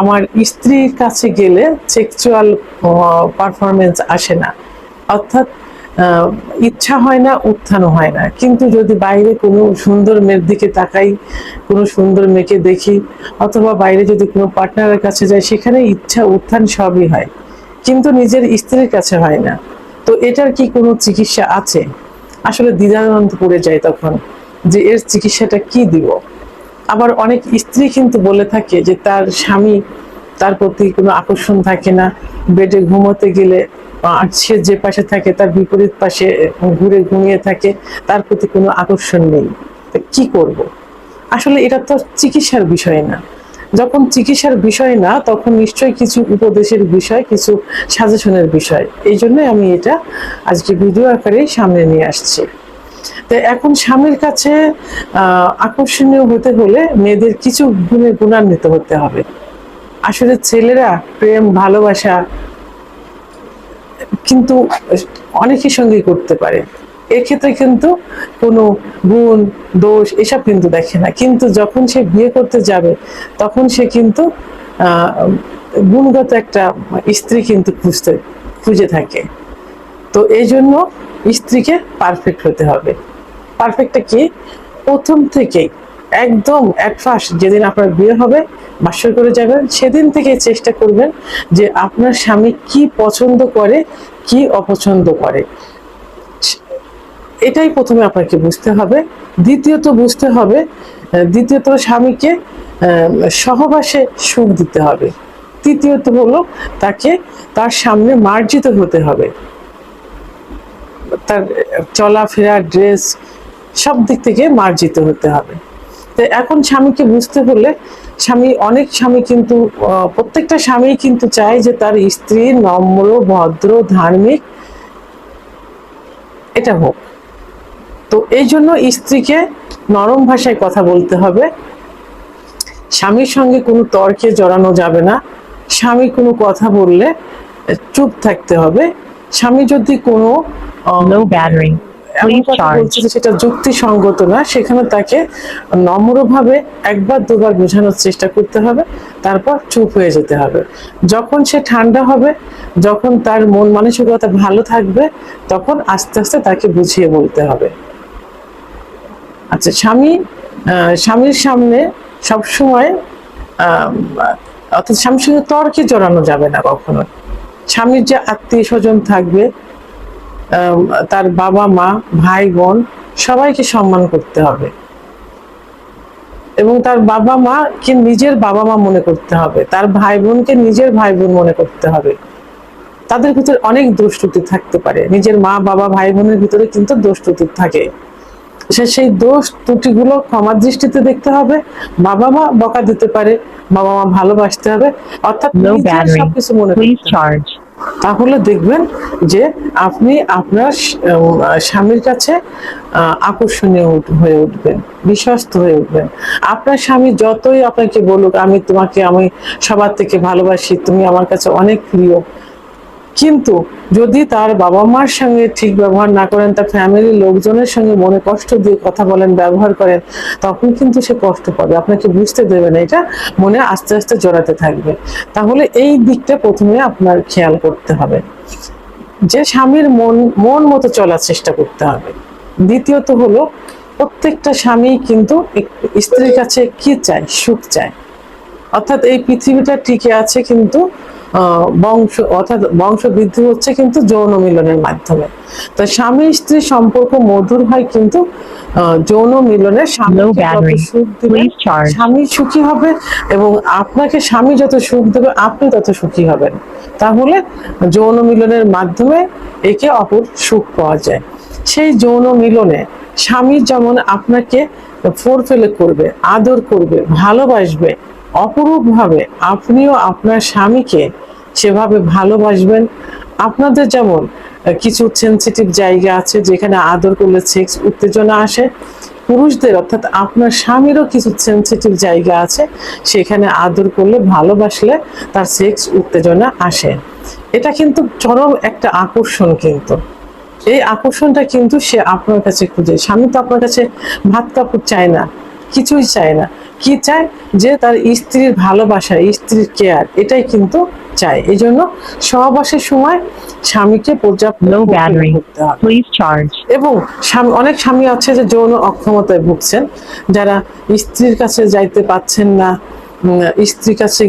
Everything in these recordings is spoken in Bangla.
আমার স্ত্রীর কাছে গেলে সেক্সুয়াল পারফরমেন্স আসে না। অর্থাৎ ইচ্ছা হয় না, উত্থানও হয় না। কিন্তু যদি বাইরে কোনো সুন্দর মেয়ের দিকে তাকাই, কোনো সুন্দর মেয়েকে দেখি, অথবা বাইরে যদি কোনো পার্টনারের কাছে যাই, সেখানে ইচ্ছা, উত্থান সবই হয়। কিন্তু নিজের স্ত্রীর কাছে হয় না। তো এটার কি কোনো চিকিৎসা আছে? আসলে দ্বিধাদ্বন্দ্ব পড়ে যায় তখন যে এর চিকিৎসাটা কি দিব? আবার অনেক স্ত্রী কিন্তু বলে থাকে যে তার স্বামী তার প্রতি কোনো আকর্ষণ থাকে না, বেডে ঘুমোতে গেলে সে যে পাশে থাকে তার বিপরীত পাশে ঘুরে ঘুমিয়ে থাকে, তার প্রতি কোনো আকর্ষণ নেই। কি করব? আসলে এটা তো চিকিৎসার বিষয় না। যখন চিকিৎসার বিষয় না, তখন নিশ্চয়ই কিছু উপদেশের বিষয়, কিছু সাজেশনের বিষয়। এই জন্য আমি এটা আজকে ভিডিও আকারে সামনে নিয়ে আসছি। তো এখন স্বামীর কাছে আকর্ষণীয় হতে হলে মেয়েদের কিছু গুণে গুণান্বিত হতে হবে। আসলে ছেলেরা প্রেম, ভালোবাসা কিন্তু অনেকের সঙ্গেই করতে পারে। এক্ষেত্রে কিন্তু কোনো গুণ, দোষ এসব কিন্তু দেখে না। কিন্তু যখন সে বিয়ে করতে যাবে, তখন সে কিন্তু গুণগত একটা স্ত্রী কিন্তু খুঁজতে, খুঁজে থাকে। তো এই জন্য স্ত্রীকে পারফেক্ট হতে হবে। পারফেক্টটা কি? প্রথম থেকেই, একদম অ্যাট যেদিন আপনার বিয়ে হবে, বাসর করে যাবেন, সেদিন থেকে চেষ্টা করবেন যে আপনার স্বামী কি পছন্দ করে, কি অপছন্দ করে। এটাই প্রথমে আপনাকে বুঝতে হবে। দ্বিতীয়ত বুঝতে হবে, দ্বিতীয়ত স্বামীকে সহবাসে সুখ দিতে হবে। তৃতীয়ত হলো তাকে তার সামনে মার্জিত হতে হবে। তার চলাফেরা, ড্রেস সব দিক থেকে মার্জিত হতে হবে। তো এখন স্বামীকে বুঝতে হলে স্বামী, অনেক স্বামী কিন্তু প্রত্যেকটা স্বামী কিন্তু চায় যে তার স্ত্রী নম্র, ভদ্র, ধার্মিক, এটা হোক। তো এই জন্য স্ত্রীকে নরম ভাষায় কথা বলতে হবে। স্বামীর সঙ্গে কোনো তর্কে জড়ানো যাবে না। স্বামী কোনো কথা বললে চুপ থাকতে হবে। স্বামী যদি কোনো কথা charge. বলছে সেটা যুক্তিসঙ্গত না সেখানে তাকে নম্রভাবে একবার দুবার বোঝানোর চেষ্টা করতে হবে তারপর চুপ হয়ে যেতে হবে। যখন সে ঠান্ডা হবে যখন তার মন মানসিকতা ভালো থাকবে তখন আস্তে আস্তে তাকে বুঝিয়ে বলতে হবে। আচ্ছা স্বামী স্বামীর সামনে সবসময় অর্থাৎ স্বামীর সঙ্গে তর্কে জড়ানো যাবে না কখনো। স্বামীর যে আত্মীয় স্বজন থাকবে তার বাবা মা ভাই বোন সবাইকে সম্মান করতে হবে। এবং তার বাবা মা কে নিজের বাবা মা মনে করতে হবে। তার ভাই বোনকে নিজের ভাই বোন মনে করতে হবে। তাদের ভিতরে অনেক দোষ ত্রুটি থাকতে পারে। নিজের মা বাবা ভাই বোনের ভিতরে কিন্তু দোষ ত্রুটি থাকে। সে সেই দোষ ত্রুটিগুলো ক্ষমার দৃষ্টিতে দেখতে হবে। বাবা মা বকা দিতে পারে। বাবা মা ভালোবাসতে হবে। অর্থাৎ. সবকিছু মনে করতে. তাহলে দেখবেন যে আপনি আপনার স্বামীর কাছে আকর্ষণীয় হয়ে উঠবেন, বিশ্বস্ত হয়ে উঠবেন। আপনার স্বামী যতই আপনাকে বলুক, আমি তোমাকে, আমি সবার থেকে ভালোবাসি, তুমি আমার কাছে অনেক প্রিয়। কিন্তু যদি তার বাবা মার সঙ্গে ঠিক ব্যবহার না করেন, তার ফ্যামিলির লোকজনের সঙ্গে মনে কষ্ট দিয়ে কথা বলেন, ব্যবহার করেন, তখন কিন্তু সে কষ্ট পাবে। আপনাকে বুঝতে দেবে না, এটা মনে আস্তে আস্তে জড়াতে থাকবে। তাহলে এই দিকটা প্রথমে আপনার খেয়াল করতে হবে। যে স্বামীর মন মন মতো চলার চেষ্টা করতে হবে। দ্বিতীয়ত হলো, প্রত্যেকটা স্বামী কিন্তু স্ত্রীর কাছে কি চায়? সুখ চায়। অর্থাৎ এই পৃথিবীটা টিকে আছে, কিন্তু বংশ অর্থাৎ বংশ বৃদ্ধি হচ্ছে কিন্তু যৌন মিলনের মাধ্যমে। তো স্বামী স্ত্রী সম্পর্ক মধুর হয় কিন্তু যৌন মিলনের স্বামী. সুখ হবে এবং আপনাকে স্বামী যত সুখ দেবে আপনি তত সুখী হবেন। তাহলে যৌন মিলনের মাধ্যমে একে অপর সুখ পাওয়া যায়। সেই যৌন মিলনে স্বামী যেমন আপনাকে ফোর ফেলে করবে আদর করবে ভালোবাসবে অপরূপ ভাবে আপনিও আপনার স্বামীকে সেভাবে ভালোবাসবেন। আপনাদের যেমন কিছু সেন্সিটিভ জায়গা আছে যেখানে আদর করলে সেক্স উত্তেজনা আসে। পুরুষদের অর্থাৎ আপনার স্বামীরও কিছু সেন্সিটিভ জায়গা আছে, সেখানে আদর করলে ভালোবাসলে তার সেক্স উত্তেজনা আসে। এটা কিন্তু চরম একটা আকর্ষণ কিন্তু। এই আকর্ষণটা কিন্তু সে আপনার কাছে খুঁজে। স্বামী তো আপনার কাছে ভাত কাপড় চায় না, কিছুই চায় না। কি চায়? যে তার স্ত্রীর ভালোবাসা স্ত্রীর কেয়ার এটাই কিন্তু চায়। এই জন্য সহবাসের সময় স্বামীকে পর্যাপ্ত. এবং অনেক স্বামী আছে যে যৌন অক্ষমতায় ভুগছেন যারা স্ত্রীর কাছে যাইতে পাচ্ছেন না স্ত্রীর কাছে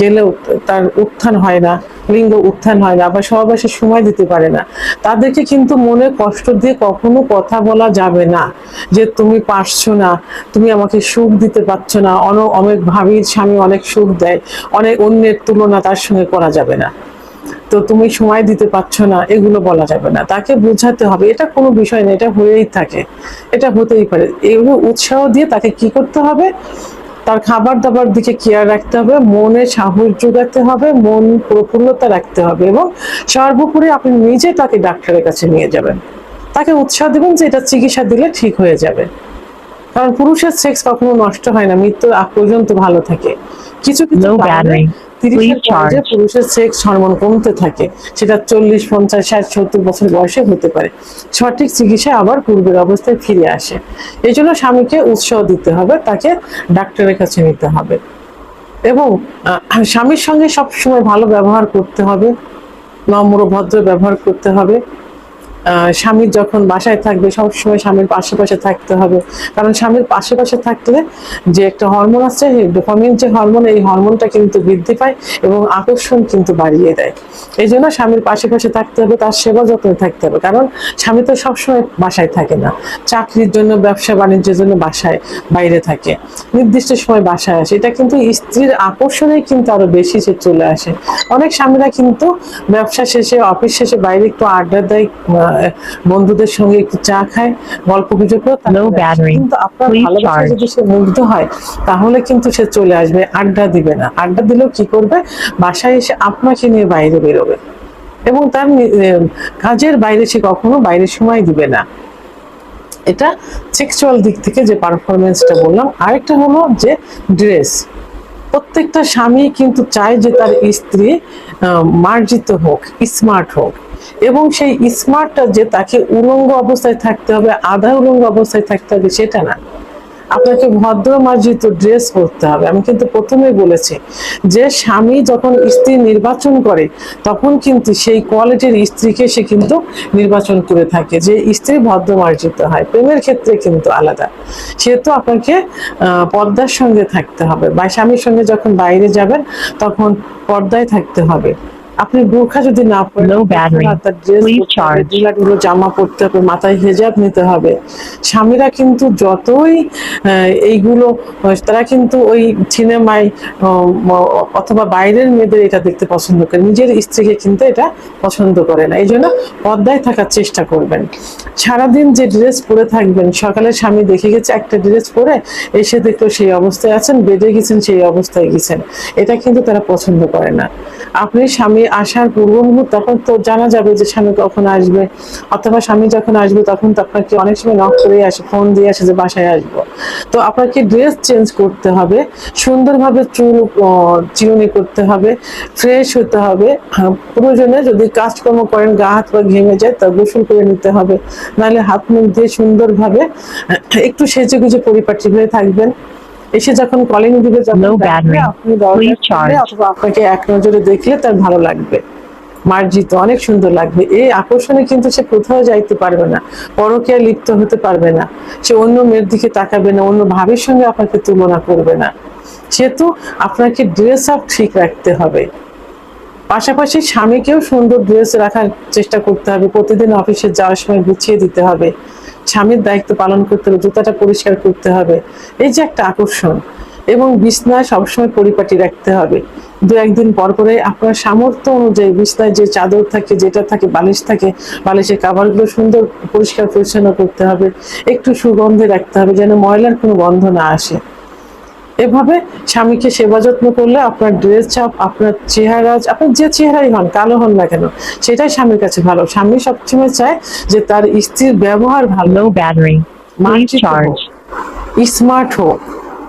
গেলেও তার উত্থান হয় না। লিঙ্গ উত্থান হয় না বা সহবাসে সময় দিতে পারে না। তাদেরকে কিন্তু মনে কষ্ট দিয়ে কখনো কথা বলা যাবে না যে, তুমি পারছ না, তুমি আমাকে সুখ দিতে পারছ না। অন, অনেক ভাবির স্বামী অনেক সুখ দেয়, অনেক অন্যের তুলনা তার সঙ্গে করা যাবে না। তো তুমি সময় দিতে পারছ না, এগুলো বলা যাবে না। তাকে বোঝাতে হবে, এটা কোনো বিষয় না, এটা হয়েই থাকে, এটা হতেই পারে। এগুলো উৎসাহ দিয়ে তাকে কি করতে হবে? তার খাবার দাবার দিকে কেয়ার রাখতে হবে মনে সাহস যোগাতে হবে মন প্রফুল্লতা রাখতে হবে এবং সর্বোপরি আপনি নিজে তাকে ডাক্তারের কাছে নিয়ে যাবেন। তাকে উৎসাহ দেবেন যে এটা চিকিৎসা দিলে ঠিক হয়ে যাবে। কারণ পুরুষের সেক্স কখনো নষ্ট হয় না মৃত্যুর আগ পর্যন্ত ভালো থাকে। কিছু কিছু পুরুষের সেক্স হরমোন কমতে থাকে সেটা চল্লিশ পঞ্চাশ ষাট সত্তর বছর বয়সে হতে পারে। সঠিক চিকিৎসায় আবার পূর্বের অবস্থায় ফিরে আসে। এই জন্য স্বামীকে উৎসাহ দিতে হবে তাকে ডাক্তারের কাছে নিতে হবে। এবং স্বামীর সঙ্গে সবসময় ভালো ব্যবহার করতে হবে নম্র ভদ্র ব্যবহার করতে হবে। স্বামীর যখন বাসায় থাকবে, সবসময় স্বামীর পাশে থাকতে হবে। কারণ স্বামীর পাশে থাকলে যে একটা হরমোন আছে ডোপামিন যে হরমোন এই হরমোনটা কিন্তু বৃদ্ধি পায় এবং আকর্ষণ কিন্তু বাড়িয়ে দেয়। এই জন্য স্বামীর পাশে থাকতে হবে, তার সেবা যত্নে থাকতে হবে। কারণ স্বামী তো সবসময় বাসায় থাকে না। চাকরির জন্য, ব্যবসা বাণিজ্যের জন্য বাসায়, বাইরে থাকে। নির্দিষ্ট সময় বাসায় আসে। এটা কিন্তু স্ত্রীর আকর্ষণে কিন্তু আরও বেশি সে চলে আসে। অনেক স্বামীরা কিন্তু ব্যবসা শেষে, অফিস শেষে বাইরে একটু আড্ডা দেয় বন্ধুদের সঙ্গে একটু চা খায় গল্প গুজব. কিন্তু আপনার ভালোবাসা যদি সে মুগ্ধ হয় তাহলে কিন্তু সে চলে আসবে আড্ডা দিবে না। আড্ডা দিলেও কি করবে? বাসায় এসে আপনাকে নিয়ে বাইরে বেরোবে। এবং তার কাজের বাইরে সে কখনো বাইরে সময় দিবে না। এটা সেক্সুয়াল দিক থেকে যে পারফরমেন্সটা বললাম আরেকটা হলো যে ড্রেস প্রত্যেকটা স্বামী কিন্তু চায় যে তার স্ত্রী মার্জিত হোক স্মার্ট হোক। এবং সেই স্মার্টটা যে তাকে উলঙ্গ অবস্থায় থাকতে হবে, আধা উলঙ্গ অবস্থায় থাকতে হবে, সেটা না। আপনাকে ভদ্র মার্জিত ড্রেস পরতে হবে। আমি কিন্তু প্রথমেই বলেছি যে স্বামী যখন স্ত্রী নির্বাচন করে, তখন কিন্তু সেই কোয়ালিটির স্ত্রীকে সে কিন্তু নির্বাচন করে থাকে, যে স্ত্রী ভদ্র মার্জিত হয়। প্রেমের ক্ষেত্রে কিন্তু আলাদা। সেহেতু আপনাকে পর্দার সঙ্গে থাকতে হবে। বা স্বামীর সঙ্গে যখন বাইরে যাবেন, তখন পর্দায় থাকতে হবে। আপনি বোরখা যদি না পরেন. ঢিলাঢুলো জামা পরতে হবে মাথায় হেজাব নিতে হবে। স্বামীরা কিন্তু যতই এইগুলো তারা কিন্তু ওই সিনেমায় অথবা বাইরের মেয়েদের এটা দেখতে পছন্দ করে নিজের স্ত্রীকে কিন্তু এটা পছন্দ করে না। এই জন্য পর্দায় থাকার চেষ্টা করবেন। সারাদিন যে ড্রেস পরে থাকবেন সকালে স্বামী দেখে গেছে একটা ড্রেস পরে এসে দেখল সেই অবস্থায় আছেন বেডে গেছেন সেই অবস্থায় গেছেন। এটা কিন্তু তারা পছন্দ করে না। আপনি স্বামী আসার পূর্ব মুহূর্ত তখন তো জানা যাবে যে স্বামী কখন আসবে অথবা স্বামী যখন আসবে তখন তো আপনাকে অনেক সময় নক করে আসে ফোন দিয়ে আসে যে বাসায় আসব। তো আপনাকে ড্রেস চেঞ্জ করতে হবে সুন্দরভাবে চুল চিরুনি করতে হবে ফ্রেশ হতে হবে। আহ, প্রয়োজনে যদি কাজকর্ম করেন গা হাত পা ঘেমে যায় তা গোসল করে নিতে হবে। নাহলে হাত মুখ দিয়ে সুন্দরভাবে একটু সেজে গুজে পরিপাটি হয়ে থাকবেন। এসে যখন কলিং দিবে যখন. আপনি. অথবা আপনাকে এক নজরে দেখলে তার ভালো লাগবে। মার্জিত অনেক সুন্দর লাগবে। এই আকর্ষণে কিন্তু সে কোথাও যাইতে পারবে না। পরকীয়া লিপ্ত হতে পারবে না। সে অন্য মেয়ের দিকে তাকাবে না অন্য ভাবের সঙ্গে আপনাকে তুলনা করবে না। সেহেতু আপনাকে ড্রেস আপ ঠিক রাখতে হবে। পাশাপাশি স্বামীকেও সুন্দর ড্রেস রাখার চেষ্টা করতে হবে। প্রতিদিন অফিসে যাওয়ার সময় গুছিয়ে দিতে হবে। স্বামীর দায়িত্ব পালন করতে হবে, জুতাটা পরিষ্কার করতে হবে। এই যে একটা আকর্ষণ এবং বিছনায় সবসময় পরিপাটি রাখতে হবে। দু একদিন পর পরে আপনার সামর্থ্য অনুযায়ী বিছনায় যে চাদর থাকে, যেটা থাকে, বালিশ থাকে, বালিশের কাভারগুলো সুন্দর পরিষ্কার পরিচ্ছন্ন করতে হবে। একটু সুগন্ধে রাখতে হবে যেন ময়লার কোনো গন্ধ না আসে। এভাবে স্বামীকে সেবা যত্ন করলে আপনার ড্রেস চাপ আপনার চেহারা আপনার যে চেহারাই হন কালো হন না কেন সেটাই স্বামীর কাছে ভালো। স্বামী সবসময় চায় যে তার স্ত্রীর ব্যবহার ভালো। মার্জিত স্মার্ট হোক।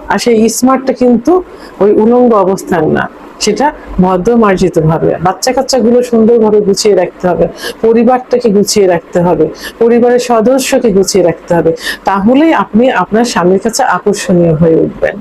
আর সেই স্মার্টটা কিন্তু ওই উলঙ্গ অবস্থান না। সেটা ভদ্র মার্জিত ভাবে। বাচ্চা কাচ্চাগুলো সুন্দরভাবে গুছিয়ে রাখতে হবে। পরিবারটাকে গুছিয়ে রাখতে হবে। পরিবারের সদস্যকে গুছিয়ে রাখতে হবে। তাহলেই আপনি আপনার স্বামীর কাছে আকর্ষণীয় হয়ে উঠবেন।